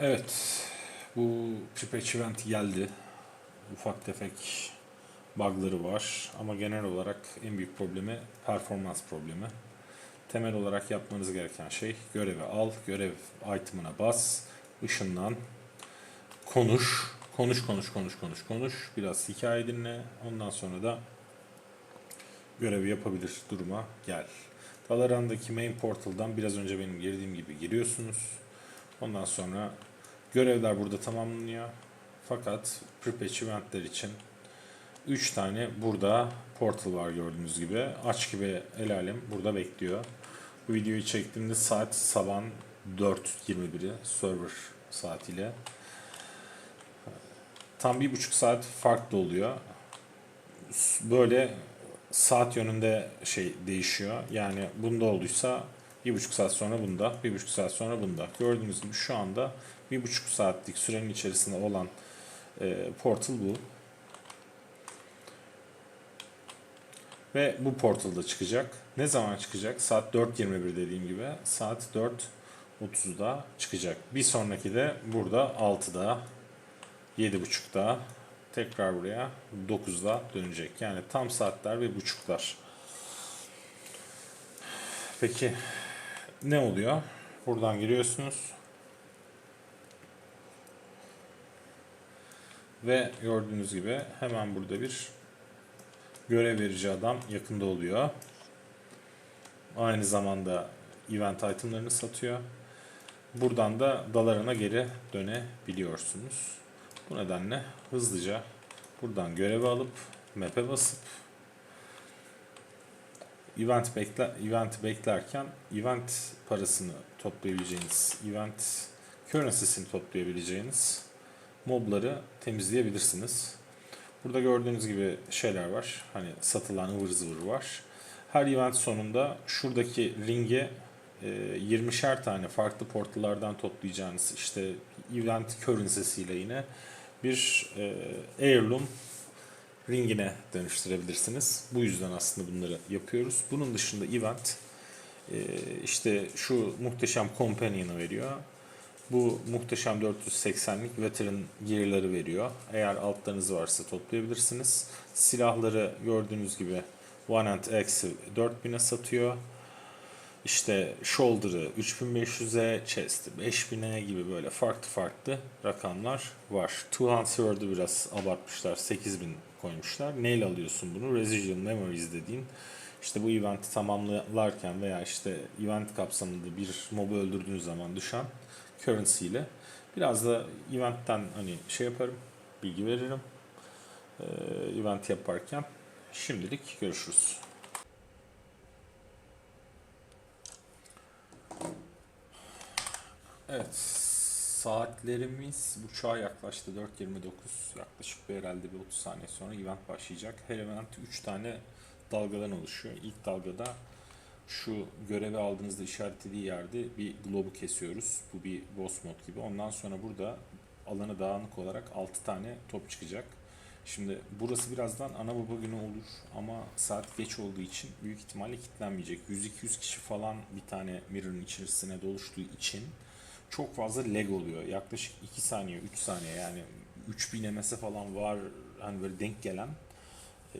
Evet, bu Pripetch Event geldi. Ufak tefek bug'ları var ama genel olarak en büyük problemi performans problemi. Temel olarak yapmanız gereken şey görevi al, görev item'ına bas, ışınlan, konuş, konuş konuş konuş konuş konuş, biraz hikaye dinle, ondan sonra da görevi yapabilir duruma gel. Dalaran'daki main portal'dan biraz önce benim girdiğim gibi giriyorsunuz. Ondan sonra görevler burada tamamlanıyor. Fakat Pripetch eventler için 3 tane burada portal var gördüğünüz gibi. Aç gibi el alem burada bekliyor. Bu videoyu çektiğimde saat sabah 4.21'i server saatiyle. Tam bir buçuk saat farklı oluyor. Böyle saat yönünde şey değişiyor. Yani bunda olduysa bir buçuk saat sonra bunda, bir buçuk saat sonra bunda. Gördüğünüz gibi şu anda bir buçuk saatlik sürenin içerisinde olan e, portal bu. Ve bu portalda çıkacak. Ne zaman çıkacak? Saat 4.21 dediğim gibi. Saat 4.30'da çıkacak. Bir sonraki de burada 6'da, 7.30'da, tekrar buraya 9'da dönecek. Yani tam saatler ve buçuklar. Peki ne oluyor? Buradan giriyorsunuz. Ve gördüğünüz gibi hemen burada bir görev verici adam yakında oluyor. Aynı zamanda event itemlarını satıyor. Buradan da dalarına geri dönebiliyorsunuz. Bu nedenle hızlıca buradan görevi alıp map'e basıp event bekler event beklerken event parasını toplayabileceğiniz, event currency'sini toplayabileceğiniz mobları temizleyebilirsiniz. Burada gördüğünüz gibi şeyler var. Hani satılan ıvır zıvır var. Her event sonunda şuradaki ringe e, 20'şer tane farklı portallardan toplayacağınız işte event currency'siyle yine bir e, heirloom ringine dönüştürebilirsiniz. Bu yüzden aslında bunları yapıyoruz. Bunun dışında event e, işte şu muhteşem companion'ı veriyor. Bu muhteşem 480'lik veteran gear'ları veriyor. Eğer altlarınız varsa toplayabilirsiniz. Silahları gördüğünüz gibi One Hand Axe'ı 4000'e satıyor. İşte Shoulder'ı 3500'e, Chest'i 5000'e gibi böyle farklı farklı rakamlar var. Two Hand Sword'u biraz abartmışlar. 8000 koymuşlar. Neyle alıyorsun bunu? Residual Memories dediğin işte bu eventi tamamlarken veya işte event kapsamında bir mobu öldürdüğünüz zaman düşen currency ile biraz da eventten hani şey yaparım, bilgi veririm. Ee, event yaparken şimdilik görüşürüz. Evet, saatlerimiz buçuğa yaklaştı. 4.29 yaklaşık bir herhalde bir 30 saniye sonra event başlayacak. Her event 3 tane dalgadan oluşuyor. İlk dalgada şu görevi aldığınızda işaretlediği yerde bir globu kesiyoruz. Bu bir boss mod gibi. Ondan sonra burada alanı dağınık olarak 6 tane top çıkacak. Şimdi burası birazdan ana baba günü olur ama saat geç olduğu için büyük ihtimalle kilitlenmeyecek. 100-200 kişi falan bir tane mirror'ın içerisine doluştuğu için çok fazla lag oluyor. Yaklaşık 2 saniye, 3 saniye yani 3000 MS falan var hani böyle denk gelen e,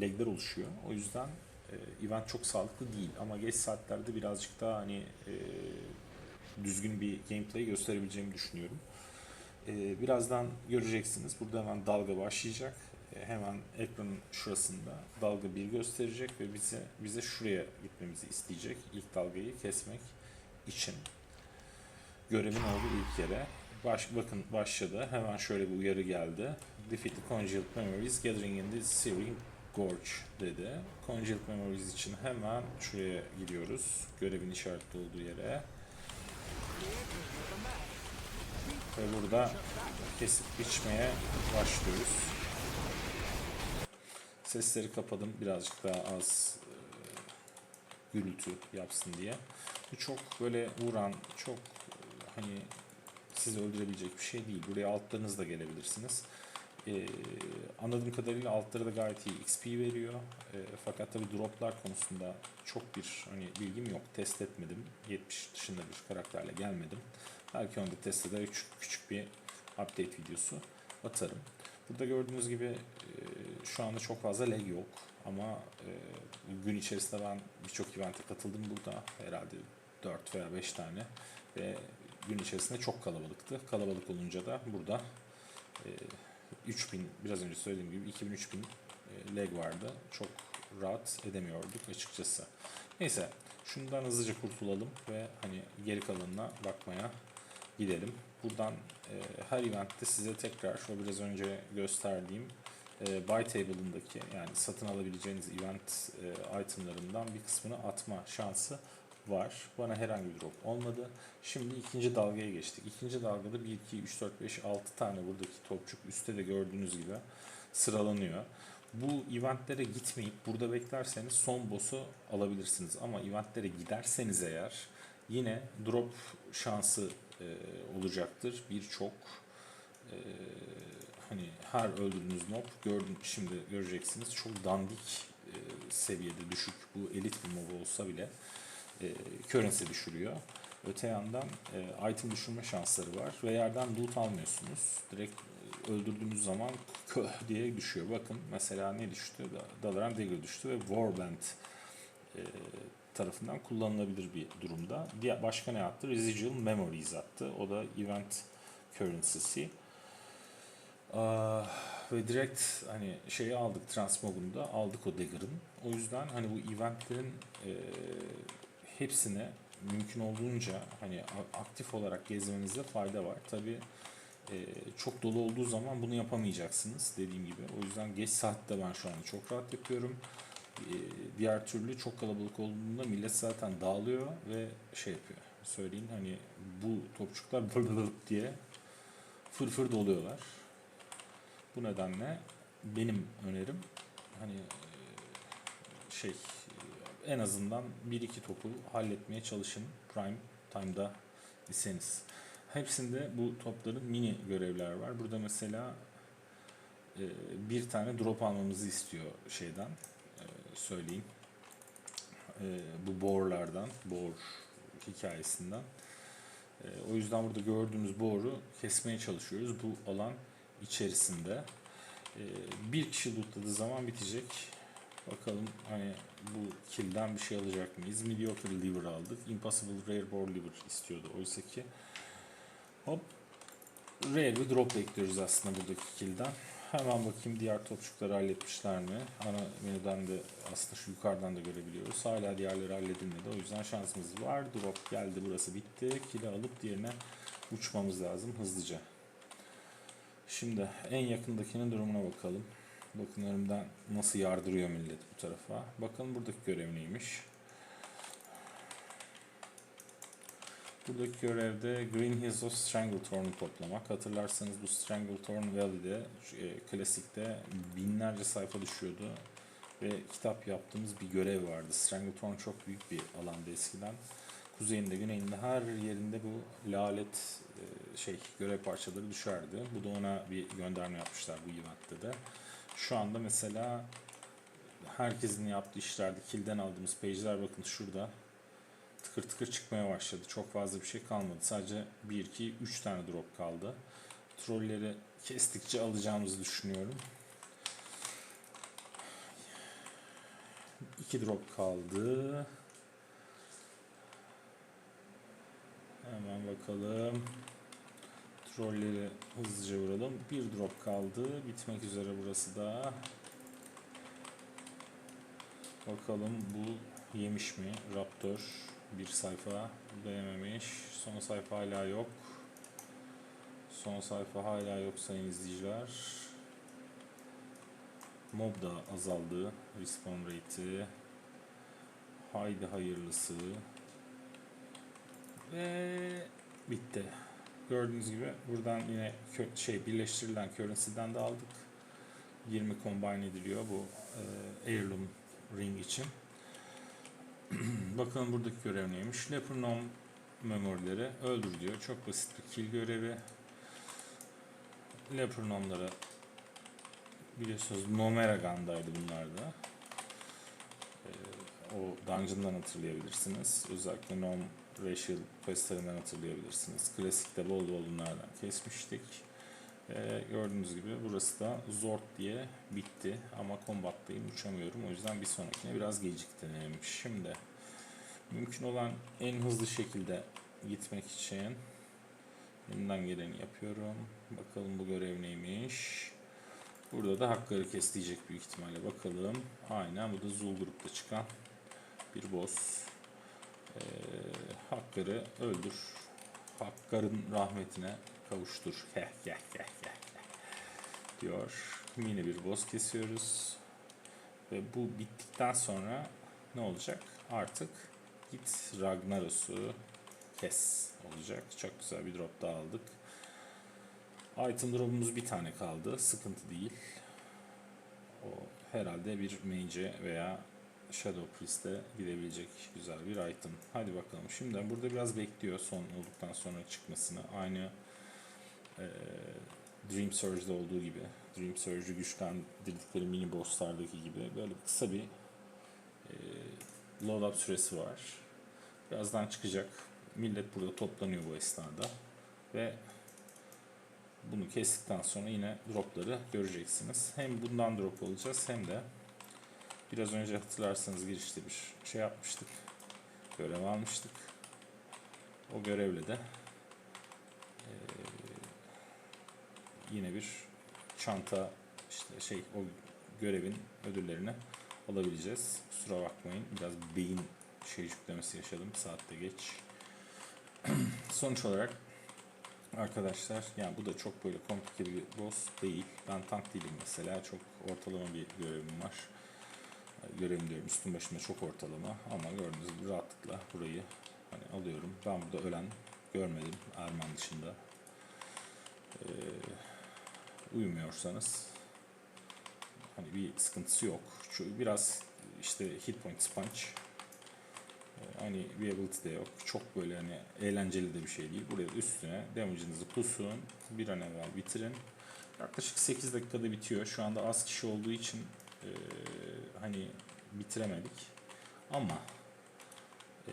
lagler oluşuyor. O yüzden e, event çok sağlıklı değil ama geç saatlerde birazcık daha hani e, düzgün bir gameplay gösterebileceğimi düşünüyorum. E, birazdan göreceksiniz. Burada hemen dalga başlayacak. E, hemen ekranın şurasında dalga 1 gösterecek ve bize bize şuraya gitmemizi isteyecek. İlk dalgayı kesmek için. Görevin olduğu ilk yere. Baş, bakın başladı. Hemen şöyle bir uyarı geldi. Defeat the congealed memories gathering in the Searing Gorge dedi. Congealed memories için hemen şuraya gidiyoruz. Görevin işaretli olduğu yere. Ve burada kesip biçmeye başlıyoruz. Sesleri kapadım birazcık daha az e, gürültü yapsın diye. Çok böyle vuran, çok hani sizi öldürebilecek bir şey değil. Buraya altlarınızla gelebilirsiniz. Ee, anladığım kadarıyla altları da gayet iyi XP veriyor. Ee, fakat tabi droplar konusunda çok bir hani bilgim yok. Test etmedim. 70 dışında bir karakterle gelmedim. Belki onu da test eder küçük, küçük bir update videosu atarım. Burada gördüğünüz gibi e, şu anda çok fazla lag yok ama e, gün içerisinde ben birçok event'e katıldım burada. Herhalde 4 veya 5 tane ve gün içerisinde çok kalabalıktı. Kalabalık olunca da burada e, 3000 biraz önce söylediğim gibi 2000-3000 e, lag vardı. Çok rahat edemiyorduk açıkçası. Neyse şundan hızlıca kurtulalım ve hani geri kalanına bakmaya gidelim. Buradan e, her eventte size tekrar o biraz önce gösterdiğim e, buy table'ındaki yani satın alabileceğiniz event e, itemlarından bir kısmını atma şansı var. Bana herhangi bir drop olmadı. Şimdi ikinci dalgaya geçtik. İkinci dalgada 1, 2, 3, 4, 5, 6 tane buradaki topçuk üstte de gördüğünüz gibi sıralanıyor. Bu eventlere gitmeyip burada beklerseniz son boss'u alabilirsiniz. Ama eventlere giderseniz eğer yine drop şansı e, olacaktır. Birçok e, hani her öldürdüğünüz mob gördüm şimdi göreceksiniz çok dandik e, seviyede düşük bu elit bir mob olsa bile e, currency düşürüyor. Öte yandan e, item düşürme şansları var ve yerden loot almıyorsunuz. Direkt e, öldürdüğünüz zaman köh diye düşüyor. Bakın mesela ne düştü? Dalaran Dagger düştü ve Warband e, tarafından kullanılabilir bir durumda. Diğer başka ne attı? Residual Memories attı. O da event currency'si. Aa, ve direkt hani şeyi aldık Transmog'unu da aldık o Dagger'ın. O yüzden hani bu eventlerin e, hepsine mümkün olduğunca hani aktif olarak gezmenizde fayda var. Tabi çok dolu olduğu zaman bunu yapamayacaksınız dediğim gibi. O yüzden geç saatte ben şu anda çok rahat yapıyorum. E, diğer türlü çok kalabalık olduğunda millet zaten dağılıyor ve şey yapıyor. Söyleyeyim hani bu topçuklar bırlık diye fır fır doluyorlar. Bu nedenle benim önerim hani e, şey e, en azından bir iki topu halletmeye çalışın prime time'da iseniz. Hepsinde bu topların mini görevler var. Burada mesela e, bir tane drop almamızı istiyor şeyden e, söyleyeyim. E, bu boğurlardan, boğur hikayesinden. E, o yüzden burada gördüğümüz boğuru kesmeye çalışıyoruz. Bu alan içerisinde. E, bir kişi lootladığı zaman bitecek. Bakalım hani bu kill'den bir şey alacak mıyız? Mediocre liver aldık. Impossible rare boar liver istiyordu. Oysa ki hop rare bir drop bekliyoruz aslında buradaki kill'den. Hemen bakayım diğer topçukları halletmişler mi? Ana menüden de aslında şu yukarıdan da görebiliyoruz. Hala diğerleri halledilmedi. O yüzden şansımız var. Drop geldi burası bitti. Kill'i alıp diğerine uçmamız lazım hızlıca. Şimdi en yakındakinin durumuna bakalım. Önümden nasıl yardırıyor millet bu tarafa. Bakın buradaki görev neymiş. Buradaki görevde Green Hills of Stranglethorn'u toplamak. Hatırlarsanız bu Stranglethorn Valley'de e, klasikte binlerce sayfa düşüyordu. Ve kitap yaptığımız bir görev vardı. Stranglethorn çok büyük bir alanda eskiden. Kuzeyinde, güneyinde her yerinde bu lalet e, şey görev parçaları düşerdi. Bu da ona bir gönderme yapmışlar bu eventte de. Şu anda mesela herkesin yaptığı işlerde kilden aldığımız page'ler bakın şurada tıkır tıkır çıkmaya başladı. Çok fazla bir şey kalmadı. Sadece 1, 2, 3 tane drop kaldı. Trolleri kestikçe alacağımızı düşünüyorum. 2 drop kaldı. Hemen bakalım. Trolleri hızlıca vuralım. Bir drop kaldı. Bitmek üzere burası da. Bakalım bu yemiş mi? Raptor bir sayfa bu da yememiş. Son sayfa hala yok. Son sayfa hala yok sayın izleyiciler. Mob da azaldı. Respawn rate'i. Haydi hayırlısı. Ve bitti. Gördüğünüz gibi buradan yine şey birleştirilen currency'den de aldık. 20 combine ediliyor bu e, heirloom ring için. Bakalım buradaki görev neymiş? Lepernom memorileri öldür diyor. Çok basit bir kill görevi. Lepernomlara biliyorsunuz Nomeragan'daydı bunlar da. O dungeon'dan hatırlayabilirsiniz. Özellikle Nom Racial Quest'lerinden hatırlayabilirsiniz. Klasikte bol bol bunlardan kesmiştik. Ee, gördüğünüz gibi burası da Zord diye bitti. Ama Combat'tayım uçamıyorum. O yüzden bir sonrakine biraz geciktim. Şimdi mümkün olan en hızlı şekilde gitmek için elimden geleni yapıyorum. Bakalım bu görev neymiş. Burada da hakları kes diyecek büyük ihtimalle. Bakalım. Aynen bu da Zul grupta çıkan bir boss. Ee, hakları öldür. Hakkarın rahmetine kavuştur. Heh, heh, heh, heh. diyor. Yine bir boss kesiyoruz. Ve bu bittikten sonra ne olacak? Artık git Ragnaros'u kes olacak. Çok güzel bir drop daha aldık. Item drop'umuz bir tane kaldı. Sıkıntı değil. O herhalde bir mage veya Shadow Priest'e gidebilecek güzel bir item. Hadi bakalım. Şimdi burada biraz bekliyor son olduktan sonra çıkmasını. Aynı e, Dream Surge'da olduğu gibi. Dream Surge'ü güçlendirdikleri mini bosslardaki gibi böyle kısa bir e, load up süresi var. Birazdan çıkacak. Millet burada toplanıyor bu esnada. Ve bunu kestikten sonra yine dropları göreceksiniz. Hem bundan drop alacağız hem de biraz önce hatırlarsanız girişte bir şey yapmıştık. Görev almıştık. O görevle de eee, yine bir çanta işte şey o görevin ödüllerini alabileceğiz. Kusura bakmayın biraz beyin şey yüklemesi yaşadım saatte geç. Sonuç olarak Arkadaşlar yani bu da çok böyle komplike bir boss değil. Ben tank değilim mesela. Çok ortalama bir görevim var. Görevim diyorum üstüm başımda çok ortalama ama gördüğünüz gibi rahatlıkla burayı hani alıyorum. Ben burada ölen görmedim Erman dışında. Ee, uyumuyorsanız hani bir sıkıntısı yok. Şu biraz işte hit point punch hani viability de yok. Çok böyle hani eğlenceli de bir şey değil. Buraya üstüne damage'ınızı pusun. Bir an evvel bitirin. Yaklaşık 8 dakikada bitiyor. Şu anda az kişi olduğu için e, hani bitiremedik. Ama e,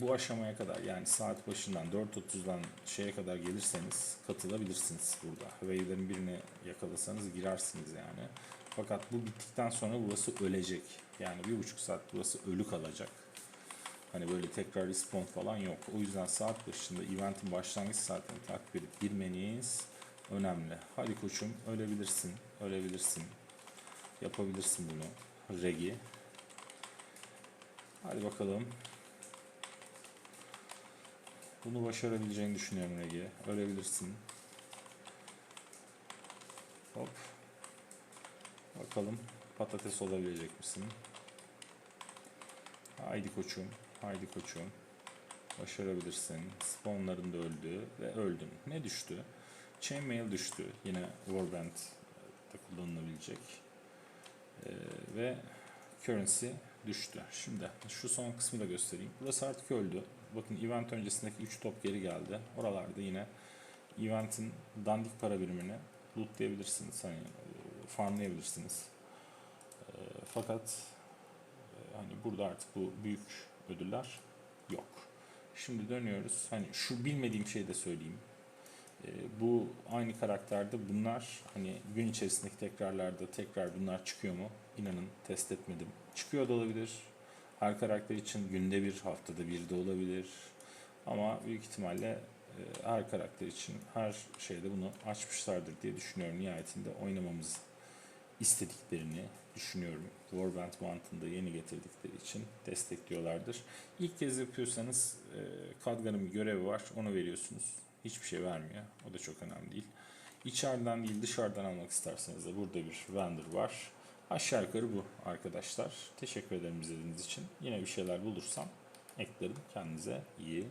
bu aşamaya kadar yani saat başından 4.30'dan şeye kadar gelirseniz katılabilirsiniz burada. Wave'lerin birini yakalasanız girersiniz yani. Fakat bu bittikten sonra burası ölecek. Yani bir buçuk saat burası ölü kalacak. Hani böyle tekrar respawn falan yok. O yüzden saat başında eventin başlangıç saatini takip edip girmeniz önemli. Hadi koçum ölebilirsin, ölebilirsin. Yapabilirsin bunu. Regi. Hadi bakalım. Bunu başarabileceğini düşünüyorum Regi. Ölebilirsin. Hop. Bakalım patates olabilecek misin? Haydi koçum. Haydi koçum. Başarabilirsin. Spawnların da öldü ve öldün. Ne düştü? Chainmail düştü. Yine Warband da kullanılabilecek. Ee, ve Currency düştü. Şimdi şu son kısmı da göstereyim. Burası artık öldü. Bakın event öncesindeki 3 top geri geldi. Oralarda yine eventin dandik para birimini lootlayabilirsiniz. Hani e, farmlayabilirsiniz. Ee, fakat e, hani burada artık bu büyük ödüller yok. Şimdi dönüyoruz. Hani şu bilmediğim şeyi de söyleyeyim. Ee, bu aynı karakterde bunlar hani gün içerisindeki tekrarlarda tekrar bunlar çıkıyor mu? İnanın test etmedim. Çıkıyor da olabilir. Her karakter için günde bir, haftada bir de olabilir. Ama büyük ihtimalle e, her karakter için her şeyde bunu açmışlardır diye düşünüyorum. Nihayetinde oynamamız istediklerini düşünüyorum. Warband Mountain'ı da yeni getirdikleri için destekliyorlardır. İlk kez yapıyorsanız e, bir görevi var. Onu veriyorsunuz. Hiçbir şey vermiyor. O da çok önemli değil. İçeriden değil dışarıdan almak isterseniz de burada bir vendor var. Aşağı yukarı bu arkadaşlar. Teşekkür ederim izlediğiniz için. Yine bir şeyler bulursam eklerim. Kendinize iyi